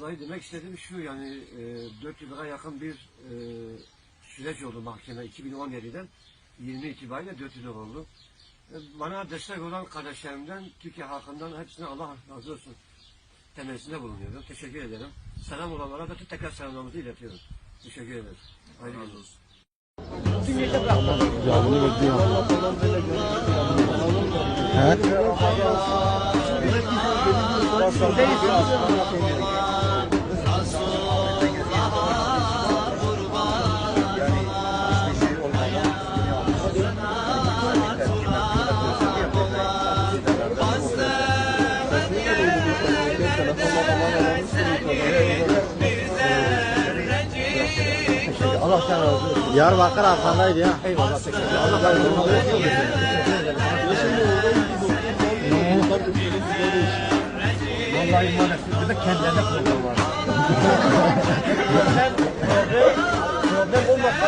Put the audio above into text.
Vallahi demek istediğim şu yani e, 4 yıla yakın bir e, süreç oldu mahkeme 2017'den 20 itibariyle 4 yıl oldu. E, bana destek olan kardeşlerimden, Türkiye halkından hepsine Allah razı olsun temennisinde bulunuyorum. Teşekkür ederim. Selam olanlara da tekrar selamlarımızı iletiyorum. Teşekkür ederiz. Hayırlı olsun. Cevabını bekliyorum. He? Allah sen razı olsun. Diyarbakır arkandaydı ya. Eyvallah. Allah razı olsun. Vallahi maalesef de kendilerine problem var. Problem olmasa